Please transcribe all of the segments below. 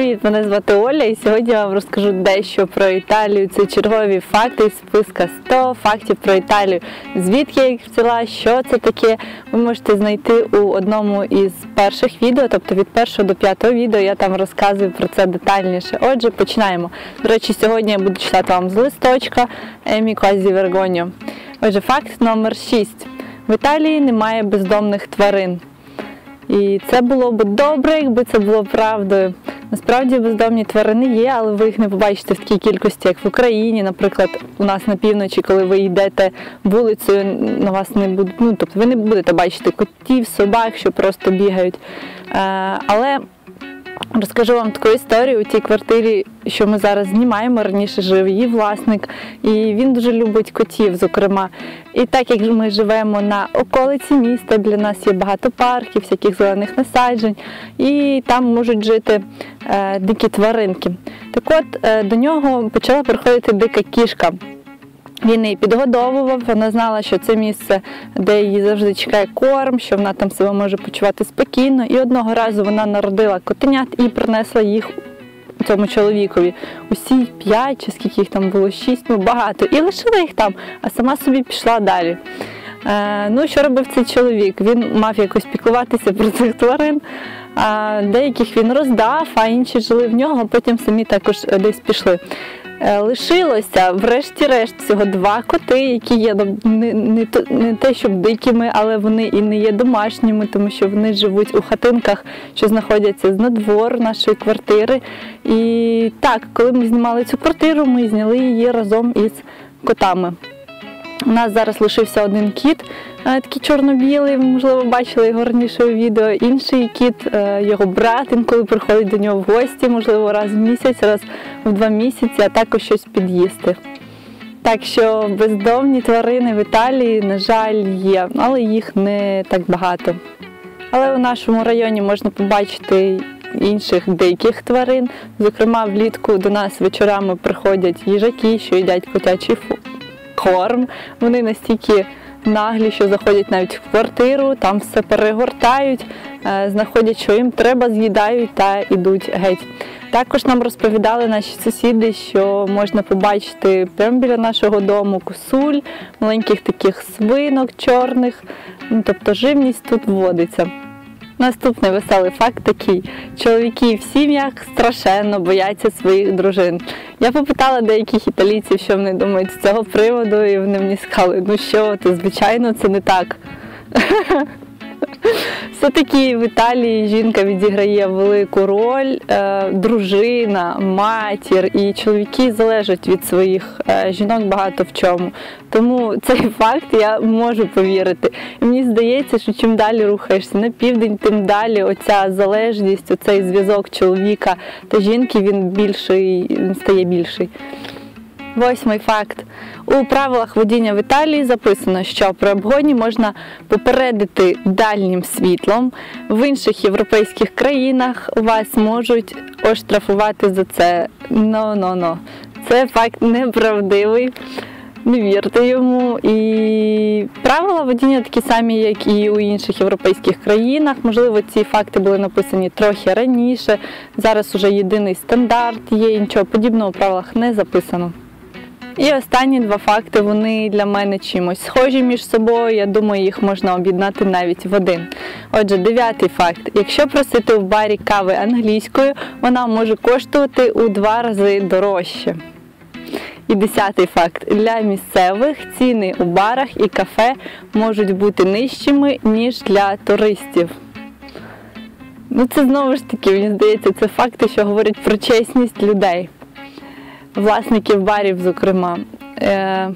Привіт, мене звати Оля, і сьогодні я вам розкажу дещо про Італію. Це чергові факти із списка 100 фактів про Італію. Звідки я їх взяла, що це таке, ви можете знайти у одному із перших відео, тобто від першого до п'ятого відео я там розказую про це детальніше. Отже, починаємо. До речі, сьогодні я буду читати вам з листочка Емі Квазі Вергоньо. Отже, факт номер 6. В Італії немає бездомних тварин. І це було б добре, якби це було правдою. Насправді бездомні тварини є, але ви їх не побачите в такій кількості, як в Україні. Наприклад, у нас на півночі, коли ви йдете вулицею, на вас не буде, Ну тобто ви не будете бачити котів, собак, що просто бігають. Е, але Розкажу вам таку історію у тій квартирі, що ми зараз знімаємо. Раніше жив її власник, і він дуже любить котів, зокрема. І так як ми живемо на околиці міста, для нас є багато парків, всяких зелених насаджень, і там можуть жити е, дикі тваринки. Так от е, до нього почала приходити дика кішка. Він її підгодовував, вона знала, що це місце, де її завжди чекає корм, що вона там себе може почувати спокійно. І одного разу вона народила котенят і принесла їх цьому чоловікові. Усі п'ять, чи скільки їх там було, шість, ну багато. І лишила їх там, а сама собі пішла далі. Е, ну, що робив цей чоловік? Він мав якось піклуватися про цих тварин. А деяких він роздав, а інші жили в нього, а потім самі також десь пішли. Е, лишилося, врешті-решт, всього два коти, які є ну, не, не, не те, щоб дикими, але вони і не є домашніми, тому що вони живуть у хатинках, що знаходяться з надвору нашої квартири. І так, коли ми знімали цю квартиру, ми зняли її разом із котами. У нас зараз лишився один кіт, е, такий чорно-білий, можливо, бачили його раніше у відео. Інший кіт, е, його брат, інколи приходить до нього в гості, можливо, раз в місяць, раз в два місяці, а також щось під'їсти. Так що бездомні тварини в Італії, на жаль, є, але їх не так багато. Але у нашому районі можна побачити інших диких тварин. Зокрема, влітку до нас вечорами приходять їжаки, що їдять котячий корм. Вони настільки наглі, що заходять навіть в квартиру, там все перегортають, е, знаходять, що їм треба, з'їдають та йдуть геть. Також нам розповідали наші сусіди, що можна побачити прямо біля нашого дому косуль, маленьких таких свинок чорних, ну, тобто живність тут вводиться. Наступний веселий факт такий: чоловіки в сім'ях страшенно бояться своїх дружин. Я попитала деяких італійців, що вони думають з цього приводу, і вони мені сказали, ну що, то звичайно, це не так. Все-таки в Італії жінка відіграє велику роль, е, дружина, матір і чоловіки залежать від своїх е, жінок багато в чому. Тому цей факт я можу повірити. І мені здається, що чим далі рухаєшся на південь, тим далі оця залежність, оцей зв'язок чоловіка та жінки він більший, він стає більший. Восьмий факт. У правилах водіння в Італії записано, що при обгоні можна попередити дальнім світлом. В інших європейських країнах вас можуть оштрафувати за це. Но-но-но. Це факт неправдивий. Не вірте йому. І правила водіння такі самі, як і у інших європейських країнах. Можливо, ці факти були написані трохи раніше. Зараз уже єдиний стандарт є, нічого подібного у правилах не записано. І останні два факти вони для мене чимось схожі між собою. Я думаю, їх можна об'єднати навіть в один. Отже, дев'ятий факт: якщо просити в барі кави англійською, вона може коштувати у два рази дорожче. І десятий факт: для місцевих ціни у барах і кафе можуть бути нижчими, ніж для туристів. Ну, це знову ж таки, мені здається, це факти, що говорять про чесність людей власників барів, зокрема. Е,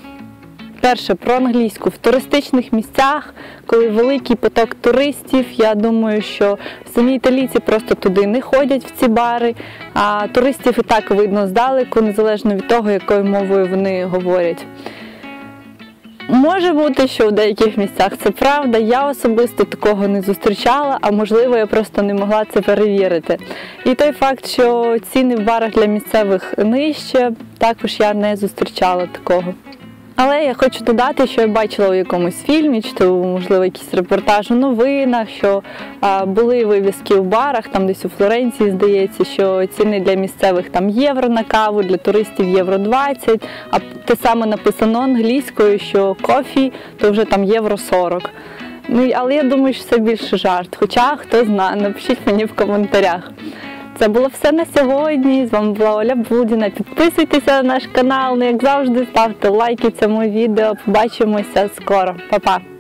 перше про англійську в туристичних місцях, коли великий поток туристів. Я думаю, що самі італійці просто туди не ходять в ці бари, а туристів і так видно здалеку, незалежно від того, якою мовою вони говорять. Може бути, що в деяких місцях це правда. Я особисто такого не зустрічала, а можливо, я просто не могла це перевірити. І той факт, що ціни в барах для місцевих нижче, також я не зустрічала такого. Але я хочу додати, що я бачила у якомусь фільмі, чи то, можливо, якийсь репортаж у новинах, що а, були вивіски у барах, там десь у Флоренції, здається, що ціни для місцевих там євро на каву, для туристів євро 20, а те саме написано англійською, що кофі, то вже там євро 40. Ну, але я думаю, що це більше жарт. Хоча хто знає, напишіть мені в коментарях. Це було все на сьогодні. З вами була Оля Будіна. Підписуйтеся на наш канал. Ну, як завжди, ставте лайки цьому відео. Побачимося скоро. Па-па!